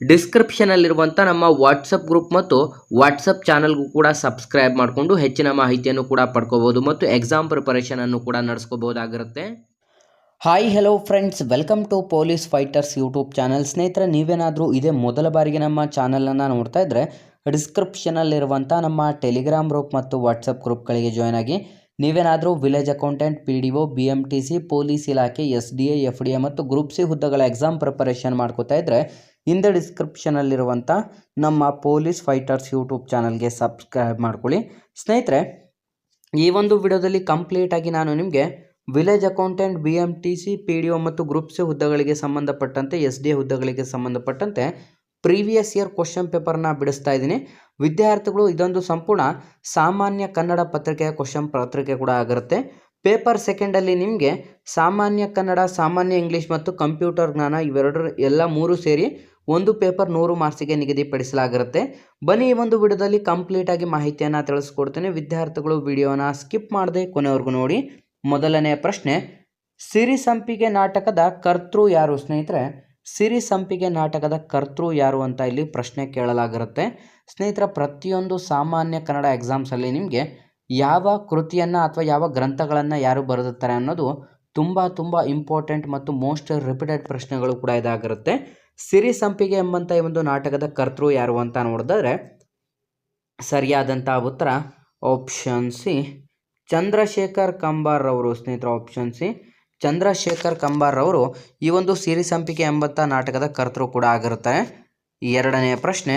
ಡಿಸ್ಕ್ರಿಪ್ಷನಲ್ಲಿರುವಂಥ ನಮ್ಮ WhatsApp group ಮತ್ತು WhatsApp ಚಾನಲ್ಗೂ ಕೂಡ ಸಬ್ಸ್ಕ್ರೈಬ್ ಮಾಡಿಕೊಂಡು ಹೆಚ್ಚಿನ ಮಾಹಿತಿಯನ್ನು ಕೂಡ ಪಡ್ಕೋಬೋದು ಮತ್ತು ಎಕ್ಸಾಮ್ ಪ್ರಿಪರೇಷನನ್ನು ಕೂಡ ನಡೆಸ್ಕೋಬೋದಾಗಿರುತ್ತೆ hi hello friends welcome to police fighters YouTube channel ಸ್ನೇಹಿತರೆ, ನೀವೇನಾದರೂ ಇದೇ ಮೊದಲ ಬಾರಿಗೆ ನಮ್ಮ ಚಾನಲನ್ನು ನೋಡ್ತಾ ಇದ್ದರೆ ಡಿಸ್ಕ್ರಿಪ್ಷನಲ್ಲಿರುವಂಥ ನಮ್ಮ ಟೆಲಿಗ್ರಾಮ್ ಗ್ರೂಪ್ ಮತ್ತು ವಾಟ್ಸಪ್ ಗ್ರೂಪ್ಗಳಿಗೆ ಜಾಯ್ನ್ ಆಗಿ, ನೀವೇನಾದರೂ village accountant P D O B M T C police ಇಲಾಖೆ S D A F D A ಮತ್ತು ಗ್ರೂಪ್ ಸಿ ಹುದ್ದೆಗಳ ಎಕ್ಸಾಮ್ ಪ್ರಿಪರೇಷನ್ ಮಾಡ್ಕೋತಾ ಇದ್ದರೆ ಹಿಂದೆ ಡಿಸ್ಕ್ರಿಪ್ಷನಲ್ಲಿರುವಂಥ ನಮ್ಮ ಪೊಲೀಸ್ ಫೈಟರ್ಸ್ ಯೂಟ್ಯೂಬ್ ಚಾನಲ್ಗೆ ಸಬ್ಸ್ಕ್ರೈಬ್ ಮಾಡ್ಕೊಳ್ಳಿ. ಸ್ನೇಹಿತರೆ, ಈ ಒಂದು ವಿಡಿಯೋದಲ್ಲಿ ಕಂಪ್ಲೀಟಾಗಿ ನಾನು ನಿಮಗೆ village accountant B M T C P D O ಮತ್ತು ಗ್ರೂಪ್ ಸಿ ಹುದ್ದೆಗಳಿಗೆ ಸಂಬಂಧಪಟ್ಟಂತೆ ಎಸ್ ಡಿ ಹುದ್ದೆಗಳಿಗೆ ಸಂಬಂಧಪಟ್ಟಂತೆ ಪ್ರೀವಿಯಸ್ ಇಯರ್ ಕ್ವಶನ್ ಪೇಪರ್ನ ಬಿಡಿಸ್ತಾ ಇದ್ದೀನಿ. ವಿದ್ಯಾರ್ಥಿಗಳು ಇದೊಂದು ಸಂಪೂರ್ಣ ಸಾಮಾನ್ಯ ಕನ್ನಡ ಪತ್ರಿಕೆಯ ಕ್ವಶನ್ ಪತ್ರಿಕೆ ಕೂಡ ಆಗಿರುತ್ತೆ. ಪೇಪರ್ ಸೆಕೆಂಡಲ್ಲಿ ನಿಮಗೆ ಸಾಮಾನ್ಯ ಕನ್ನಡ, ಸಾಮಾನ್ಯ ಇಂಗ್ಲೀಷ್ ಮತ್ತು ಕಂಪ್ಯೂಟರ್ ಜ್ಞಾನ ಇವೆರಡರ ಎಲ್ಲ ಮೂರು ಸೇರಿ ಒಂದು ಪೇಪರ್ ನೂರು ಮಾರ್ಕ್ಸಿಗೆ ನಿಗದಿಪಡಿಸಲಾಗಿರುತ್ತೆ. ಬನ್ನಿ ಈ ಒಂದು ವಿಡಿಯೋದಲ್ಲಿ ಕಂಪ್ಲೀಟಾಗಿ ಮಾಹಿತಿಯನ್ನು ತಿಳಿಸ್ಕೊಡ್ತೇನೆ. ವಿದ್ಯಾರ್ಥಿಗಳು ವಿಡಿಯೋನ ಸ್ಕಿಪ್ ಮಾಡದೆ ಕೊನೆವರೆಗೂ ನೋಡಿ. ಮೊದಲನೆಯ ಪ್ರಶ್ನೆ, ಸಿರಿ ಸಂಪಿಗೆ ನಾಟಕದ ಕರ್ತೃ ಯಾರು? ಸ್ನೇಹಿತರೆ, ಸಿರಿ ಸಂಪಿಗೆ ನಾಟಕದ ಕರ್ತೃ ಯಾರು ಅಂತ ಇಲ್ಲಿ ಪ್ರಶ್ನೆ ಕೇಳಲಾಗಿರುತ್ತೆ. ಸ್ನೇಹಿತರ, ಪ್ರತಿಯೊಂದು ಸಾಮಾನ್ಯ ಕನ್ನಡ ಎಕ್ಸಾಮ್ಸಲ್ಲಿ ನಿಮಗೆ ಯಾವ ಕೃತಿಯನ್ನು ಅಥವಾ ಯಾವ ಗ್ರಂಥಗಳನ್ನು ಯಾರು ಬರೆದಿರ್ತಾರೆ ಅನ್ನೋದು ತುಂಬ ತುಂಬ ಇಂಪಾರ್ಟೆಂಟ್ ಮತ್ತು ಮೋಸ್ಟ್ ರಿಪೀಟೆಡ್ ಪ್ರಶ್ನೆಗಳು ಕೂಡ ಇದಾಗಿರುತ್ತೆ. ಸಿರಿ ಸಂಪಿಗೆ ಎಂಬಂಥ ಈ ಒಂದು ನಾಟಕದ ಕರ್ತೃ ಯಾರು ಅಂತ ನೋಡಿದ್ರೆ ಸರಿಯಾದಂಥ ಉತ್ತರ ಆಪ್ಷನ್ ಸಿ ಚಂದ್ರಶೇಖರ್ ಕಂಬಾರ್ ಅವರು ಸ್ನೇಹಿತರ ಆಪ್ಷನ್ ಸಿ ಚಂದ್ರಶೇಖರ್ ಕಂಬಾರ್ ಅವರು ಈ ಒಂದು ಸಿರಿ ಸಂಪಿಗೆ ಎಂಬಂಥ ನಾಟಕದ ಕರ್ತೃ ಕೂಡ ಆಗಿರುತ್ತಾರೆ. ಎರಡನೆಯ ಪ್ರಶ್ನೆ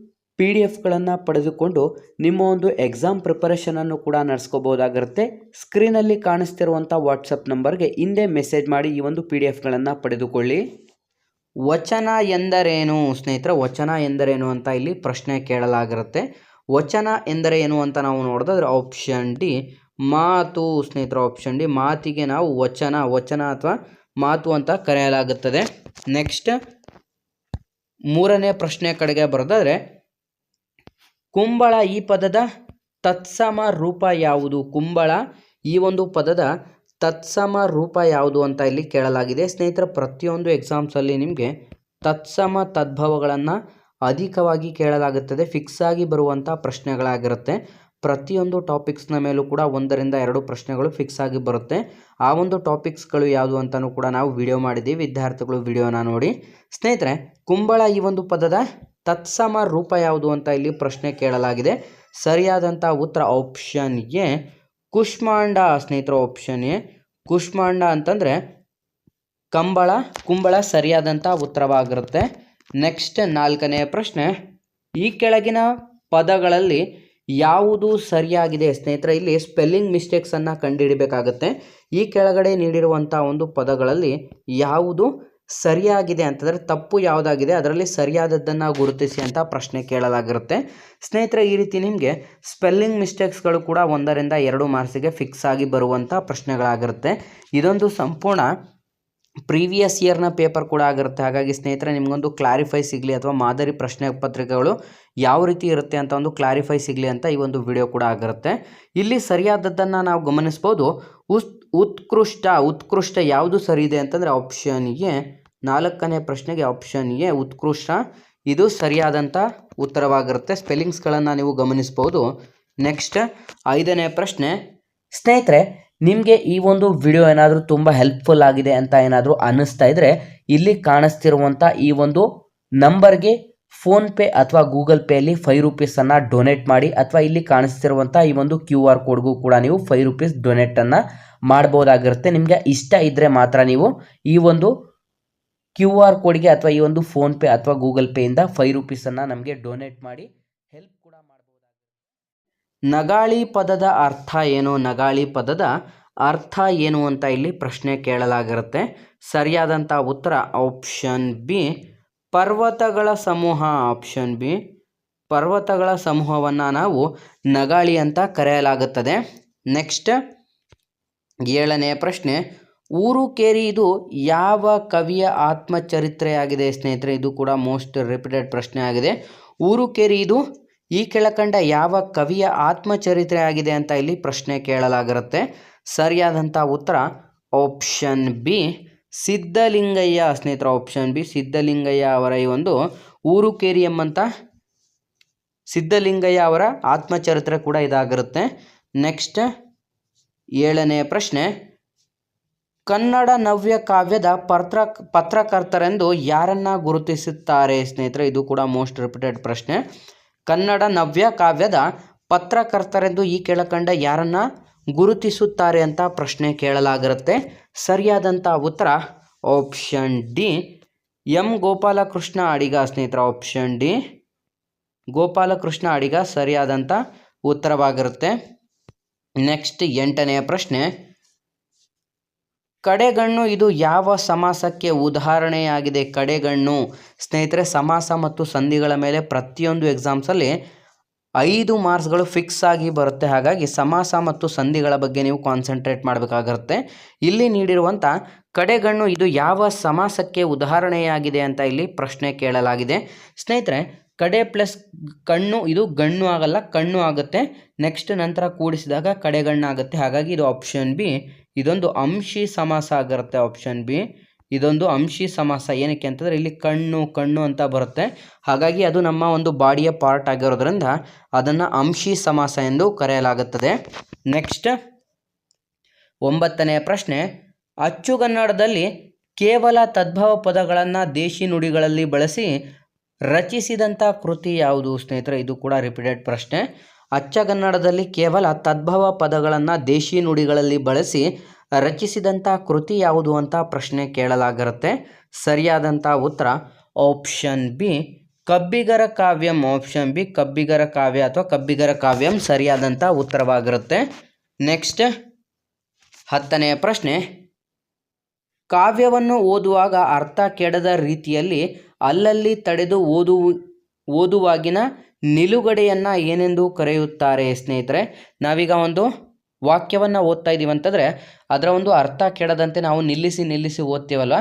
ಪಿ ಡಿ ಎಫ್ಗಳನ್ನು ಪಡೆದುಕೊಂಡು ನಿಮ್ಮ ಒಂದು ಎಕ್ಸಾಮ್ ಪ್ರಿಪರೇಷನನ್ನು ಕೂಡ ನಡೆಸ್ಕೋಬೋದಾಗಿರುತ್ತೆ. ಸ್ಕ್ರೀನಲ್ಲಿ ಕಾಣಿಸ್ತಿರುವಂಥ ವಾಟ್ಸಪ್ ನಂಬರ್ಗೆ ಹಿಂದೆ ಮೆಸೇಜ್ ಮಾಡಿ ಈ ಒಂದು ಪಿ ಡಿ ಎಫ್ಗಳನ್ನು ಪಡೆದುಕೊಳ್ಳಿ. ವಚನ ಎಂದರೇನು? ಸ್ನೇಹಿತರ, ವಚನ ಎಂದರೇನು ಅಂತ ಇಲ್ಲಿ ಪ್ರಶ್ನೆ ಕೇಳಲಾಗಿರುತ್ತೆ. ವಚನ ಎಂದರೇನು ಅಂತ ನಾವು ನೋಡಿದ್ರೆ ಆಪ್ಷನ್ ಡಿ ಮಾತು. ಸ್ನೇಹಿತರ ಆಪ್ಷನ್ ಡಿ ಮಾತಿಗೆ ನಾವು ವಚನ ವಚನ ಅಥವಾ ಮಾತು ಅಂತ ಕರೆಯಲಾಗುತ್ತದೆ. ನೆಕ್ಸ್ಟ್ ಮೂರನೇ ಪ್ರಶ್ನೆ ಕಡೆಗೆ ಬರೋದಾದರೆ ಕುಂಬಳ ಈ ಪದದ ತತ್ಸಮ ರೂಪ ಯಾವುದು? ಕುಂಬಳ ಈ ಒಂದು ಪದದ ತತ್ಸಮ ರೂಪ ಯಾವುದು ಅಂತ ಇಲ್ಲಿ ಕೇಳಲಾಗಿದೆ. ಸ್ನೇಹಿತರ, ಪ್ರತಿಯೊಂದು ಎಕ್ಸಾಮ್ಸಲ್ಲಿ ನಿಮಗೆ ತತ್ಸಮ ತದ್ಭವಗಳನ್ನು ಅಧಿಕವಾಗಿ ಕೇಳಲಾಗುತ್ತದೆ. ಫಿಕ್ಸ್ ಆಗಿ ಬರುವಂಥ ಪ್ರಶ್ನೆಗಳಾಗಿರುತ್ತೆ. ಪ್ರತಿಯೊಂದು ಟಾಪಿಕ್ಸ್ನ ಮೇಲೂ ಕೂಡ ಒಂದರಿಂದ ಎರಡು ಪ್ರಶ್ನೆಗಳು ಫಿಕ್ಸ್ ಆಗಿ ಬರುತ್ತೆ. ಆ ಒಂದು ಟಾಪಿಕ್ಸ್ಗಳು ಯಾವುದು ಅಂತಲೂ ಕೂಡ ನಾವು ವಿಡಿಯೋ ಮಾಡಿದ್ದೀವಿ. ವಿದ್ಯಾರ್ಥಿಗಳು ವಿಡಿಯೋನ ನೋಡಿ. ಸ್ನೇಹಿತರೆ, ಕುಂಬಳ ಈ ಒಂದು ಪದದ ತತ್ಸಮ ರೂಪ ಯಾವುದು ಅಂತ ಇಲ್ಲಿ ಪ್ರಶ್ನೆ ಕೇಳಲಾಗಿದೆ. ಸರಿಯಾದಂಥ ಉತ್ತರ ಆಪ್ಷನ್ ಎ, ಕುಷ್ಮಾಂಡ ಸ್ನೇಹಿತರ ಆಪ್ಷನ್ ಎ. ಕುಷ್ಮಾಂಡ ಅಂತಂದರೆ ಕಂಬಳ, ಕುಂಬಳ ಸರಿಯಾದಂಥ ಉತ್ತರವಾಗಿರುತ್ತೆ. ನೆಕ್ಸ್ಟ್ ನಾಲ್ಕನೆಯ ಪ್ರಶ್ನೆ, ಈ ಕೆಳಗಿನ ಪದಗಳಲ್ಲಿ ಯಾವುದು ಸರಿಯಾಗಿದೆ ಸ್ನೇಹಿತರೆ? ಇಲ್ಲಿ ಸ್ಪೆಲ್ಲಿಂಗ್ ಮಿಸ್ಟೇಕ್ಸನ್ನು ಕಂಡುಹಿಡಬೇಕಾಗತ್ತೆ. ಈ ಕೆಳಗಡೆ ನೀಡಿರುವಂಥ ಒಂದು ಪದಗಳಲ್ಲಿ ಯಾವುದು ಸರಿಯಾಗಿದೆ ಅಂತಂದರೆ ತಪ್ಪು ಯಾವುದಾಗಿದೆ ಅದರಲ್ಲಿ ಸರಿಯಾದದ್ದನ್ನು ಗುರುತಿಸಿ ಅಂತ ಪ್ರಶ್ನೆ ಕೇಳಲಾಗಿರುತ್ತೆ. ಸ್ನೇಹಿತರೆ, ಈ ರೀತಿ ನಿಮಗೆ ಸ್ಪೆಲ್ಲಿಂಗ್ ಮಿಸ್ಟೇಕ್ಸ್ಗಳು ಕೂಡ ಒಂದರಿಂದ ಎರಡು ಮಾರ್ಕ್ಸಿಗೆ ಫಿಕ್ಸ್ ಆಗಿ ಬರುವಂಥ ಪ್ರಶ್ನೆಗಳಾಗಿರುತ್ತೆ. ಇದೊಂದು ಸಂಪೂರ್ಣ ಪ್ರೀವಿಯಸ್ ಇಯರ್ನ ಪೇಪರ್ ಕೂಡ ಆಗಿರುತ್ತೆ. ಹಾಗಾಗಿ ಸ್ನೇಹಿತರೆ, ನಿಮಗೊಂದು ಕ್ಲಾರಿಫೈ ಸಿಗಲಿ ಅಥವಾ ಮಾದರಿ ಪ್ರಶ್ನೆ ಪತ್ರಿಕೆಗಳು ಯಾವ ರೀತಿ ಇರುತ್ತೆ ಅಂತ ಒಂದು ಕ್ಲಾರಿಫೈ ಸಿಗಲಿ ಅಂತ ಈ ಒಂದು ವಿಡಿಯೋ ಕೂಡ ಆಗಿರುತ್ತೆ. ಇಲ್ಲಿ ಸರಿಯಾದದ್ದನ್ನು ನಾವು ಗಮನಿಸ್ಬೋದು. ಉತ್, ಉತ್ಕೃಷ್ಟ ಉತ್ಕೃಷ್ಟ ಯಾವುದು ಸರಿ ಇದೆ ಅಂತಂದರೆ ಆಪ್ಷನ್ಗೆ ನಾಲ್ಕನೇ ಪ್ರಶ್ನೆಗೆ ಆಪ್ಷನ್ ಎ ಉತ್ಕೃಷ್ಟ. ಇದು ಸರಿಯಾದಂಥ ಉತ್ತರವಾಗಿರುತ್ತೆ. ಸ್ಪೆಲ್ಲಿಂಗ್ಸ್ಗಳನ್ನು ನೀವು ಗಮನಿಸ್ಬೋದು. ನೆಕ್ಸ್ಟ್ ಐದನೇ ಪ್ರಶ್ನೆ. ಸ್ನೇಹಿತರೆ, ನಿಮಗೆ ಈ ಒಂದು ವಿಡಿಯೋ ಏನಾದರೂ ತುಂಬ ಹೆಲ್ಪ್ಫುಲ್ ಆಗಿದೆ ಅಂತ ಏನಾದರೂ ಅನ್ನಿಸ್ತಾ ಇದ್ದರೆ ಇಲ್ಲಿ ಕಾಣಿಸ್ತಿರುವಂಥ ಈ ಒಂದು ನಂಬರ್ಗೆ ಫೋನ್ಪೇ ಅಥವಾ ಗೂಗಲ್ ಪೇಯಲ್ಲಿ ಫೈವ್ ರುಪೀಸನ್ನು ಡೊನೇಟ್ ಮಾಡಿ, ಅಥವಾ ಇಲ್ಲಿ ಕಾಣಿಸ್ತಿರುವಂಥ ಈ ಒಂದು ಕ್ಯೂ ಆರ್ ಕೋಡ್ಗೂ ಕೂಡ ನೀವು ಫೈವ್ ರುಪೀಸ್ ಡೊನೇಟನ್ನು ಮಾಡ್ಬೋದಾಗಿರುತ್ತೆ. ನಿಮಗೆ ಇಷ್ಟ ಇದ್ದರೆ ಮಾತ್ರ ನೀವು ಈ ಒಂದು ಕ್ಯೂ ಆರ್ ಕೋಡ್ಗೆ ಅಥವಾ ಈ ಒಂದು ಫೋನ್ಪೇ ಅಥವಾ ಗೂಗಲ್ ಪೇಯಿಂದ ಫೈವ್ ರುಪೀಸನ್ನು ನಮಗೆ ಡೊನೇಟ್ ಮಾಡಿ ಹೆಲ್ಪ್ ಕೂಡ ಮಾಡ್ಬೋದು ನಗಾಳಿ ಪದದ ಅರ್ಥ ಏನು? ನಗಾಳಿ ಪದದ ಅರ್ಥ ಏನು ಅಂತ ಇಲ್ಲಿ ಪ್ರಶ್ನೆ ಕೇಳಲಾಗಿರುತ್ತೆ. ಸರಿಯಾದಂಥ ಉತ್ತರ ಆಪ್ಷನ್ ಬಿ. ಪರ್ವತಗಳ ಸಮೂಹ ಆಪ್ಷನ್ ಬಿ. ಪರ್ವತಗಳ ಸಮೂಹವನ್ನು ನಾವು ನಗಾಳಿ ಅಂತ ಕರೆಯಲಾಗುತ್ತದೆ. ನೆಕ್ಸ್ಟ್ ಏಳನೆಯ ಪ್ರಶ್ನೆ. ಊರು ಕೇರಿ ಇದು ಯಾವ ಕವಿಯ ಆತ್ಮಚರಿತ್ರೆಯಾಗಿದೆ ಸ್ನೇಹಿತರೆ? ಇದು ಕೂಡ ಮೋಸ್ಟ್ ರಿಪೀಟೆಡ್ ಪ್ರಶ್ನೆ ಆಗಿದೆ. ಊರು ಕೇರಿ ಇದು ಈ ಕೆಳಕಂಡ ಯಾವ ಕವಿಯ ಆತ್ಮಚರಿತ್ರೆ ಆಗಿದೆ ಅಂತ ಇಲ್ಲಿ ಪ್ರಶ್ನೆ ಕೇಳಲಾಗಿರುತ್ತೆ. ಸರಿಯಾದಂಥ ಉತ್ತರ ಆಪ್ಷನ್ ಬಿ ಸಿದ್ಧಲಿಂಗಯ್ಯ ಸ್ನೇಹಿತರ. ಆಪ್ಷನ್ ಬಿ ಸಿದ್ಧಲಿಂಗಯ್ಯ ಅವರ ಈ ಒಂದು ಊರು ಕೇರಿ ಎಂಬಂಥ ಸಿದ್ಧಲಿಂಗಯ್ಯ ಅವರ ಆತ್ಮಚರಿತ್ರೆ ಕೂಡ ಇದಾಗಿರುತ್ತೆ. ನೆಕ್ಸ್ಟ್ ಏಳನೆಯ ಪ್ರಶ್ನೆ ಕನ್ನಡ ನವ್ಯ ಕಾವ್ಯದ ಪತ್ರ ಪತ್ರಕರ್ತರೆಂದು ಯಾರನ್ನ ಗುರುತಿಸುತ್ತಾರೆ ಸ್ನೇಹಿತರೆ? ಇದು ಕೂಡ ಮೋಸ್ಟ್ ರಿಪೀಟೆಡ್ ಪ್ರಶ್ನೆ. ಕನ್ನಡ ನವ್ಯ ಕಾವ್ಯದ ಪತ್ರಕರ್ತರೆಂದು ಈ ಕೆಳಕಂಡ ಯಾರನ್ನ ಗುರುತಿಸುತ್ತಾರೆ ಅಂತ ಪ್ರಶ್ನೆ ಕೇಳಲಾಗಿರುತ್ತೆ. ಸರಿಯಾದಂಥ ಉತ್ತರ option D M. Gopalakrishna Adiga ಸ್ನೇಹಿತರ ಆಪ್ಷನ್ ಡಿ ಗೋಪಾಲಕೃಷ್ಣ ಅಡಿಗ ಸರಿಯಾದಂಥ ಉತ್ತರವಾಗಿರುತ್ತೆ. ನೆಕ್ಸ್ಟ್ ಎಂಟನೆಯ ಪ್ರಶ್ನೆ. ಕಡೆಗಣ್ಣು ಇದು ಯಾವ ಸಮಾಸಕ್ಕೆ ಉದಾಹರಣೆಯಾಗಿದೆ? ಕಡೆಗಣ್ಣು, ಸ್ನೇಹಿತರೆ, ಸಮಾಸ ಮತ್ತು ಸಂಧಿಗಳ ಮೇಲೆ ಪ್ರತಿಯೊಂದು ಎಕ್ಸಾಮ್ಸಲ್ಲಿ ಐದು ಮಾರ್ಕ್ಸ್ಗಳು ಫಿಕ್ಸ್ ಆಗಿ ಬರುತ್ತೆ. ಹಾಗಾಗಿ ಸಮಾಸ ಮತ್ತು ಸಂಧಿಗಳ ಬಗ್ಗೆ ನೀವು ಕಾನ್ಸಂಟ್ರೇಟ್ ಮಾಡಬೇಕಾಗಿರುತ್ತೆ ಇಲ್ಲಿ ನೀಡಿರುವಂಥ ಕಡೆಗಣ್ಣು ಇದು ಯಾವ ಸಮಾಸಕ್ಕೆ ಉದಾಹರಣೆಯಾಗಿದೆ ಅಂತ ಇಲ್ಲಿ ಪ್ರಶ್ನೆ ಕೇಳಲಾಗಿದೆ. ಸ್ನೇಹಿತರೆ, ಕಡೆ ಪ್ಲಸ್ ಕಣ್ಣು ಇದು ಗಣ್ಣು ಆಗಲ್ಲ, ಕಣ್ಣು ಆಗುತ್ತೆ. ನೆಕ್ಸ್ಟ್ ನಂತರ ಕೂಡಿಸಿದಾಗ ಕಡೆಗಣ್ಣು ಆಗುತ್ತೆ ಹಾಗಾಗಿ ಇದು ಆಪ್ಷನ್ ಬಿ ಇದೊಂದು ಅಂಶಿ ಸಮಾಸ ಆಗಿರುತ್ತೆ ಆಪ್ಷನ್ ಬಿ ಇದೊಂದು ಅಂಶಿ ಸಮಾಸ ಏನಕ್ಕೆ ಅಂತಂದರೆ ಇಲ್ಲಿ ಕಣ್ಣು ಕಣ್ಣು ಅಂತ ಬರುತ್ತೆ. ಹಾಗಾಗಿ ಅದು ನಮ್ಮ ಒಂದು ಬಾಡಿಯ ಪಾರ್ಟ್ ಆಗಿರೋದ್ರಿಂದ ಅದನ್ನು ಅಂಶಿ ಸಮಾಸ ಎಂದು ಕರೆಯಲಾಗುತ್ತದೆ. ನೆಕ್ಸ್ಟ್ ಒಂಬತ್ತನೆಯ ಪ್ರಶ್ನೆ. ಅಚ್ಚುಗನ್ನಡದಲ್ಲಿ ಕೇವಲ ತದ್ಭವ ಪದಗಳನ್ನು ದೇಶಿ ನುಡಿಗಳಲ್ಲಿ ಬಳಸಿ ರಚಿಸಿದಂಥ ಕೃತಿ ಯಾವುದು ಸ್ನೇಹಿತರೆ? ಇದು ಕೂಡ ರಿಪೀಟೆಡ್ ಪ್ರಶ್ನೆ. ಅಚ್ಚಗನ್ನಡದಲ್ಲಿ ಕೇವಲ ತದ್ಭವ ಪದಗಳನ್ನು ದೇಶಿ ನುಡಿಗಳಲ್ಲಿ ಬಳಸಿ ರಚಿಸಿದಂಥ ಕೃತಿ ಯಾವುದು ಅಂತ ಪ್ರಶ್ನೆ ಕೇಳಲಾಗಿರುತ್ತೆ. ಸರಿಯಾದಂಥ ಉತ್ತರ option B. Kabbigara Kavyam option B. Kabbigara Kavya ಅಥವಾ ಕಬ್ಬಿಗರ ಕಾವ್ಯಂ ಸರಿಯಾದಂಥ ಉತ್ತರವಾಗಿರುತ್ತೆ. ನೆಕ್ಸ್ಟ್ ಹತ್ತನೆಯ ಪ್ರಶ್ನೆ. ಕಾವ್ಯವನ್ನು ಓದುವಾಗ ಅರ್ಥ ಕೆಡದ ರೀತಿಯಲ್ಲಿ ಅಲ್ಲಲ್ಲಿ ತಡೆದು ಓದು ಓದುವಾಗಿನ ನಿಲುಗಡೆಯನ್ನು ಏನೆಂದು ಕರೆಯುತ್ತಾರೆ ಸ್ನೇಹಿತರೆ? ನಾವೀಗ ಒಂದು ವಾಕ್ಯವನ್ನು ಓದ್ತಾ ಇದ್ದೀವಿ ಅಂತಂದರೆ ಅದರ ಒಂದು ಅರ್ಥ ಕೆಡದಂತೆ ನಾವು ನಿಲ್ಲಿಸಿ ನಿಲ್ಲಿಸಿ ಓದ್ತೀವಲ್ಲ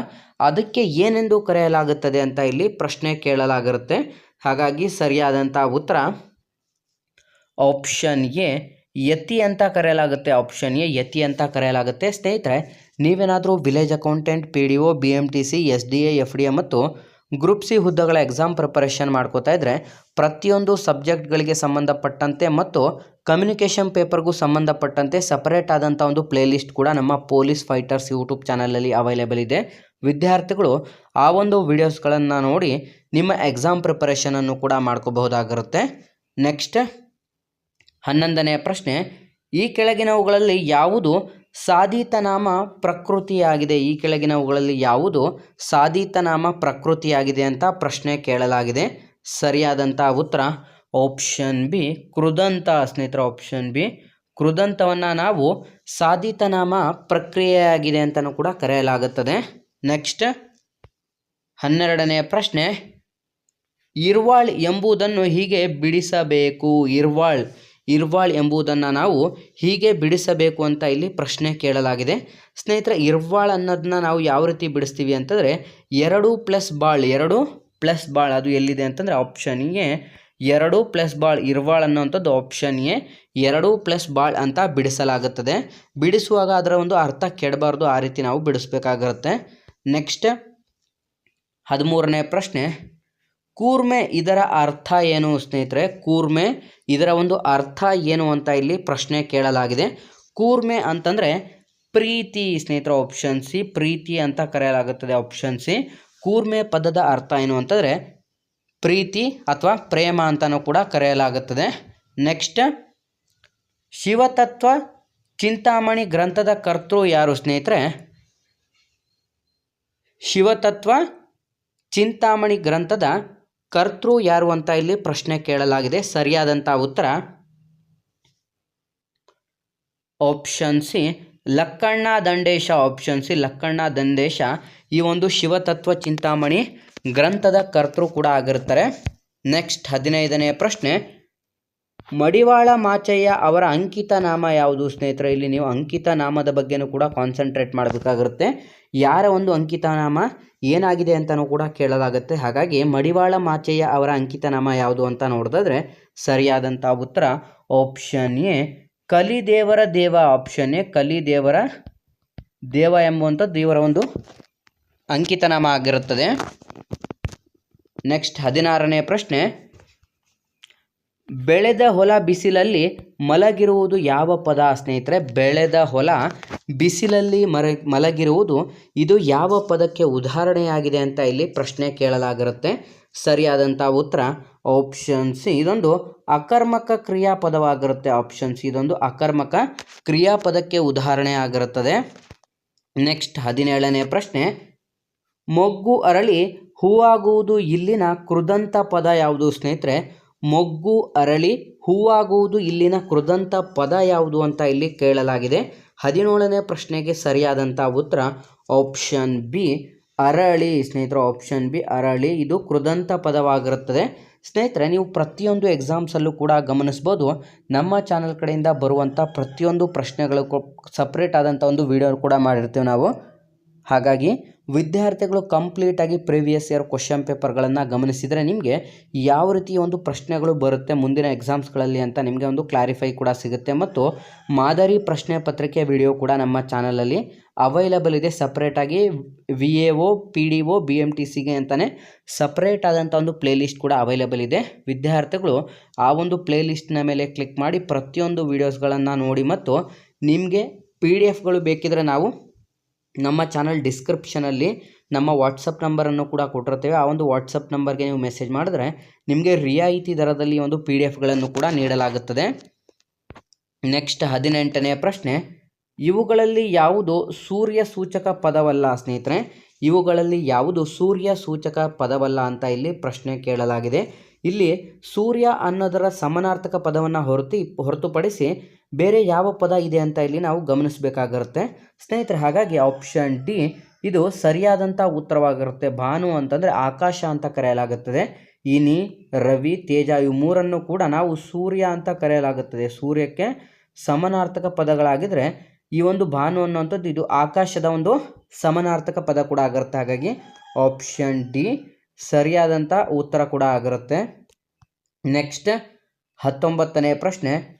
ಅದಕ್ಕೆ ಏನೆಂದು ಕರೆಯಲಾಗುತ್ತದೆ ಅಂತ ಇಲ್ಲಿ ಪ್ರಶ್ನೆ ಕೇಳಲಾಗಿರುತ್ತೆ. ಹಾಗಾಗಿ ಸರಿಯಾದಂಥ ಉತ್ತರ ಆಪ್ಷನ್ ಎ. ಯತಿ ಅಂತ ಕರೆಯಲಾಗುತ್ತೆ. ಆಪ್ಷನ್ ಎ ಯತಿ ಅಂತ ಕರೆಯಲಾಗುತ್ತೆ. ಸ್ನೇಹಿತರೆ, ನೀವೇನಾದರೂ village accountant, P D O, B M T C, S D A, F D A ಮತ್ತು ಗ್ರೂಪ್ ಸಿ ಹುದ್ದೆಗಳ ಎಕ್ಸಾಮ್ ಪ್ರಿಪರೇಷನ್ ಮಾಡ್ಕೋತಾ ಇದ್ದರೆ ಪ್ರತಿಯೊಂದು ಸಬ್ಜೆಕ್ಟ್ಗಳಿಗೆ ಸಂಬಂಧಪಟ್ಟಂತೆ ಮತ್ತು ಕಮ್ಯುನಿಕೇಷನ್ ಪೇಪರ್ಗೂ ಸಂಬಂಧಪಟ್ಟಂತೆ ಸಪರೇಟ್ ಆದಂಥ ಒಂದು ಪ್ಲೇಲಿಸ್ಟ್ ಕೂಡ ನಮ್ಮ ಪೊಲೀಸ್ ಫೈಟರ್ಸ್ ಯೂಟ್ಯೂಬ್ ಚಾನಲಲ್ಲಿ ಅವೈಲೇಬಲ್ ಇದೆ. ವಿದ್ಯಾರ್ಥಿಗಳು ಆ ಒಂದು ವಿಡಿಯೋಸ್ಗಳನ್ನು ನೋಡಿ ನಿಮ್ಮ ಎಕ್ಸಾಮ್ ಪ್ರಿಪರೇಷನನ್ನು ಕೂಡ ಮಾಡ್ಕೋಬಹುದಾಗಿರುತ್ತೆ. ನೆಕ್ಸ್ಟ್ ಹನ್ನೊಂದನೆಯ ಪ್ರಶ್ನೆ, ಈ ಕೆಳಗಿನವುಗಳಲ್ಲಿ ಯಾವುದು ಸಾಧಿತನಾಮ ಪ್ರಕೃತಿಯಾಗಿದೆ. ಈ ಕೆಳಗಿನವುಗಳಲ್ಲಿ ಯಾವುದು ಸಾಧಿತನಾಮ ಪ್ರಕೃತಿಯಾಗಿದೆ ಅಂತ ಪ್ರಶ್ನೆ ಕೇಳಲಾಗಿದೆ. ಸರಿಯಾದಂಥ ಉತ್ತರ ಆಪ್ಷನ್ ಬಿ, ಕೃದಂತ ಸ್ನೇಹಿತರ, ಆಪ್ಷನ್ ಬಿ. ಕೃದಂತವನ್ನು ನಾವು ಸಾಧಿತನಾಮ ಪ್ರಕ್ರಿಯೆಯಾಗಿದೆ ಅಂತಲೂ ಕೂಡ ಕರೆಯಲಾಗುತ್ತದೆ. ನೆಕ್ಸ್ಟ್ ಹನ್ನೆರಡನೆಯ ಪ್ರಶ್ನೆ, ಇರ್ವಾಳ್ ಎಂಬುದನ್ನು ಹೀಗೆ ಬಿಡಿಸಬೇಕು. ಇರ್ವಾಳ್ ಇರ್ವಾಳ್ ಎಂಬುದನ್ನು ನಾವು ಹೀಗೆ ಬಿಡಿಸಬೇಕು ಅಂತ ಇಲ್ಲಿ ಪ್ರಶ್ನೆ ಕೇಳಲಾಗಿದೆ. ಸ್ನೇಹಿತರೆ, ಇರ್ವಾಳ್ ಅನ್ನೋದನ್ನ ನಾವು ಯಾವ ರೀತಿ ಬಿಡಿಸ್ತೀವಿ ಅಂತಂದರೆ ಎರಡು ಪ್ಲಸ್ ಬಾಳ್, ಎರಡು ಪ್ಲಸ್ ಬಾಳ್ ಅದು ಎಲ್ಲಿದೆ ಅಂತಂದರೆ ಆಪ್ಷನ್ ಎ, ಎರಡು ಪ್ಲಸ್ ಬಾಳ್ ಇರ್ವಾಳ್ ಅನ್ನೋವಂಥದ್ದು ಆಪ್ಷನ್ ಎ, ಎರಡು ಪ್ಲಸ್ ಬಾಳ್ ಅಂತ ಬಿಡಿಸಲಾಗುತ್ತದೆ. ಬಿಡಿಸುವಾಗ ಅದರ ಒಂದು ಅರ್ಥ ಕೆಡಬಾರ್ದು, ಆ ರೀತಿ ನಾವು ಬಿಡಿಸ್ಬೇಕಾಗಿರುತ್ತೆ. ನೆಕ್ಸ್ಟ್ ಹದಿಮೂರನೇ ಪ್ರಶ್ನೆ ಕೂರ್ಮೆ ಇದರ ಅರ್ಥ ಏನು ಸ್ನೇಹಿತರೆ? ಕೂರ್ಮೆ ಇದರ ಒಂದು ಅರ್ಥ ಏನು ಅಂತ ಇಲ್ಲಿ ಪ್ರಶ್ನೆ ಕೇಳಲಾಗಿದೆ. ಕೂರ್ಮೆ ಅಂತಂದರೆ ಪ್ರೀತಿ ಸ್ನೇಹಿತರ ಆಪ್ಷನ್ ಸಿ ಪ್ರೀತಿ ಅಂತ ಕರೆಯಲಾಗುತ್ತದೆ ಆಪ್ಷನ್ ಸಿ ಕೂರ್ಮೆ ಪದದ ಅರ್ಥ ಏನು ಅಂತಂದರೆ ಪ್ರೀತಿ ಅಥವಾ ಪ್ರೇಮ ಅಂತಲೂ ಕೂಡ ಕರೆಯಲಾಗುತ್ತದೆ. ನೆಕ್ಸ್ಟ್ ಶಿವತತ್ವ ಚಿಂತಾಮಣಿ ಗ್ರಂಥದ ಕರ್ತೃ ಯಾರು ಸ್ನೇಹಿತರೆ? ಶಿವತತ್ವ ಚಿಂತಾಮಣಿ ಗ್ರಂಥದ ಕರ್ತೃ ಯಾರು ಅಂತ ಇಲ್ಲಿ ಪ್ರಶ್ನೆ ಕೇಳಲಾಗಿದೆ. ಸರಿಯಾದಂಥ ಉತ್ತರ option C Lakkanna Dandesha option C Lakkanna Dandesha. ಈ ಒಂದು ಶಿವತತ್ವ ಚಿಂತಾಮಣಿ ಗ್ರಂಥದ ಕರ್ತೃ ಕೂಡ ಆಗಿರ್ತಾರೆ ನೆಕ್ಸ್ಟ್ ಹದಿನೈದನೇ ಪ್ರಶ್ನೆ, ಮಡಿವಾಳ ಮಾಚಯ್ಯ ಅವರ ಅಂಕಿತ ನಾಮ ಯಾವುದು ಸ್ನೇಹಿತರೆ? ಇಲ್ಲಿ ನೀವು ಅಂಕಿತ ನಾಮದ ಬಗ್ಗೆನೂ ಕೂಡ ಕಾನ್ಸಂಟ್ರೇಟ್ ಮಾಡಬೇಕಾಗಿರುತ್ತೆ. ಯಾರ ಒಂದು ಅಂಕಿತನಾಮ ಏನಾಗಿದೆ ಅಂತಲೂ ಕೂಡ ಕೇಳಲಾಗುತ್ತೆ. ಹಾಗಾಗಿ ಮಡಿವಾಳ ಮಾಚಯ್ಯ ಅವರ ಅಂಕಿತನಾಮ ಯಾವುದು ಅಂತ ನೋಡಿದ್ರೆ ಸರಿಯಾದಂಥ ಉತ್ತರ ಆಪ್ಷನ್ ಎ ಕಲಿದೇವರ ದೇವ ಆಪ್ಷನ್ ಎ ಕಲಿದೇವರ ದೇವ ಎಂಬುವಂಥದ್ದು ಇವರ ಒಂದು ಅಂಕಿತನಾಮ ಆಗಿರುತ್ತದೆ. ನೆಕ್ಸ್ಟ್ ಹದಿನಾರನೇ ಪ್ರಶ್ನೆ ಬೆಳೆದ ಹೊಲ ಬಿಸಿಲಲ್ಲಿ ಮಲಗಿರುವುದು ಯಾವ ಪದ ಸ್ನೇಹಿತರೆ? ಬೆಳೆದ ಹೊಲ ಬಿಸಿಲಲ್ಲಿ ಮರ, ಮಲಗಿರುವುದು ಇದು ಯಾವ ಪದಕ್ಕೆ ಉದಾಹರಣೆಯಾಗಿದೆ ಅಂತ ಇಲ್ಲಿ ಪ್ರಶ್ನೆ ಕೇಳಲಾಗಿರುತ್ತೆ. ಸರಿಯಾದಂಥ ಉತ್ತರ ಆಪ್ಷನ್ ಸಿ. ಇದೊಂದು ಅಕರ್ಮಕ ಕ್ರಿಯಾಪದವಾಗಿರುತ್ತೆ. ಆಪ್ಷನ್ ಸಿ ಇದೊಂದು ಅಕರ್ಮಕ ಕ್ರಿಯಾಪದಕ್ಕೆ ಉದಾಹರಣೆ ಆಗಿರುತ್ತದೆ. ನೆಕ್ಸ್ಟ್ ಹದಿನೇಳನೇ ಪ್ರಶ್ನೆ. ಮೊಗ್ಗು ಅರಳಿ ಹೂವಾಗುವುದು ಇಲ್ಲಿನ ಕೃದಂತ ಪದ ಯಾವುದು ಸ್ನೇಹಿತರೆ? ಮೊಗ್ಗು, ಅರಳಿ, ಹೂವಾಗುವುದು ಇಲ್ಲಿನ ಕೃದಂತ ಪದ ಯಾವುದು ಅಂತ ಇಲ್ಲಿ ಕೇಳಲಾಗಿದೆ. ಹದಿನೇಳನೇ ಪ್ರಶ್ನೆಗೆ ಸರಿಯಾದಂಥ ಉತ್ತರ ಆಪ್ಷನ್ ಬಿ, ಅರಳಿ. ಸ್ನೇಹಿತರೆ, ಆಪ್ಷನ್ ಬಿ, ಅರಳಿ. ಇದು ಕೃದಂತ ಪದವಾಗಿರುತ್ತದೆ. ಸ್ನೇಹಿತರೆ, ನೀವು ಪ್ರತಿಯೊಂದು ಎಕ್ಸಾಮ್ಸಲ್ಲೂ ಕೂಡ ಗಮನಿಸ್ಬೋದು. ನಮ್ಮ ಚಾನಲ್ ಕಡೆಯಿಂದ ಬರುವಂಥ ಪ್ರತಿಯೊಂದು ಪ್ರಶ್ನೆಗಳು ಸಪ್ರೇಟ್ ಆದಂಥ ಒಂದು ವಿಡಿಯೋ ಕೂಡ ಮಾಡಿರ್ತೀವಿ ನಾವು. ಹಾಗಾಗಿ ವಿದ್ಯಾರ್ಥಿಗಳು ಕಂಪ್ಲೀಟಾಗಿ ಪ್ರೀವಿಯಸ್ ಇಯರ್ ಕ್ವಶನ್ ಪೇಪರ್ಗಳನ್ನು ಗಮನಿಸಿದರೆ ನಿಮಗೆ ಯಾವ ರೀತಿಯ ಒಂದು ಪ್ರಶ್ನೆಗಳು ಬರುತ್ತೆ ಮುಂದಿನ ಎಕ್ಸಾಮ್ಸ್ಗಳಲ್ಲಿ ಅಂತ ನಿಮಗೆ ಒಂದು ಕ್ಲಾರಿಫೈ ಕೂಡ ಸಿಗುತ್ತೆ. ಮತ್ತು ಮಾದರಿ ಪ್ರಶ್ನೆ ಪತ್ರಿಕೆ ವಿಡಿಯೋ ಕೂಡ ನಮ್ಮ ಚಾನಲಲ್ಲಿ ಅವೈಲಬಲ್ ಇದೆ. ಸಪ್ರೇಟಾಗಿ V A O P D O B M T ಸಿಗೆ ಅಂತಲೇ ಸಪ್ರೇಟ್ ಆದಂಥ ಒಂದು ಪ್ಲೇಲಿಸ್ಟ್ ಕೂಡ ಅವೈಲಬಲ್ ಇದೆ. ವಿದ್ಯಾರ್ಥಿಗಳು ಆ ಒಂದು ಪ್ಲೇಲಿಸ್ಟ್ನ ಮೇಲೆ ಕ್ಲಿಕ್ ಮಾಡಿ ಪ್ರತಿಯೊಂದು ವೀಡಿಯೋಸ್ಗಳನ್ನು ನೋಡಿ ಮತ್ತು ನಿಮಗೆ ಪಿ ಡಿ ಎಫ್ಗಳು ಬೇಕಿದ್ರೆ ನಾವು ನಮ್ಮ ಚಾನಲ್ ಡಿಸ್ಕ್ರಿಪ್ಷನಲ್ಲಿ ನಮ್ಮ ವಾಟ್ಸಪ್ ನಂಬರನ್ನು ಕೂಡ ಕೊಟ್ಟಿರ್ತೇವೆ ಆ ಒಂದು ವಾಟ್ಸಪ್ ನಂಬರ್ಗೆ ನೀವು ಮೆಸೇಜ್ ಮಾಡಿದ್ರೆ ನಿಮಗೆ ರಿಯಾಯಿತಿ ದರದಲ್ಲಿ ಒಂದು ಪಿ ಡಿ ಎಫ್ಗಳನ್ನು ಕೂಡ ನೀಡಲಾಗುತ್ತದೆ. ನೆಕ್ಸ್ಟ್ ಹದಿನೆಂಟನೆಯ ಪ್ರಶ್ನೆ, ಇವುಗಳಲ್ಲಿ ಯಾವುದು ಸೂರ್ಯ ಸೂಚಕ ಪದವಲ್ಲ ಸ್ನೇಹಿತರೆ? ಇವುಗಳಲ್ಲಿ ಯಾವುದು ಸೂರ್ಯ ಸೂಚಕ ಪದವಲ್ಲ ಅಂತ ಇಲ್ಲಿ ಪ್ರಶ್ನೆ ಕೇಳಲಾಗಿದೆ. ಇಲ್ಲಿ ಸೂರ್ಯ ಅನ್ನೋದರ ಸಮನಾರ್ಥಕ ಪದವನ್ನು ಹೊರತು ಹೊರತುಪಡಿಸಿ ಬೇರೆ ಯಾವ ಪದ ಇದೆ ಅಂತ ಇಲ್ಲಿ ನಾವು ಗಮನಿಸಬೇಕಾಗಿರುತ್ತೆ. ಸ್ನೇಹಿತರೆ, ಹಾಗಾಗಿ ಆಪ್ಷನ್ ಡಿ ಇದು ಸರಿಯಾದಂಥ ಉತ್ತರವಾಗಿರುತ್ತೆ. ಭಾನು ಅಂತಂದರೆ ಆಕಾಶ ಅಂತ ಕರೆಯಲಾಗುತ್ತದೆ. ಇನಿ, ರವಿ, ತೇಜ ಇವು ಮೂರನ್ನು ಕೂಡ ನಾವು ಸೂರ್ಯ ಅಂತ ಕರೆಯಲಾಗುತ್ತದೆ. ಸೂರ್ಯಕ್ಕೆ ಸಮನಾರ್ಥಕ ಪದಗಳಾಗಿದ್ದರೆ ಈ ಒಂದು ಭಾನು ಅನ್ನುವಂಥದ್ದು ಇದು ಆಕಾಶದ ಒಂದು ಸಮನಾರ್ಥಕ ಪದ ಕೂಡ ಆಗಿರುತ್ತೆ. ಹಾಗಾಗಿ ಆಪ್ಷನ್ ಡಿ ಸರಿಯಾದಂಥ ಉತ್ತರ ಕೂಡ ಆಗಿರುತ್ತೆ. ನೆಕ್ಸ್ಟ್ ಹತ್ತೊಂಬತ್ತನೇ ಪ್ರಶ್ನೆ.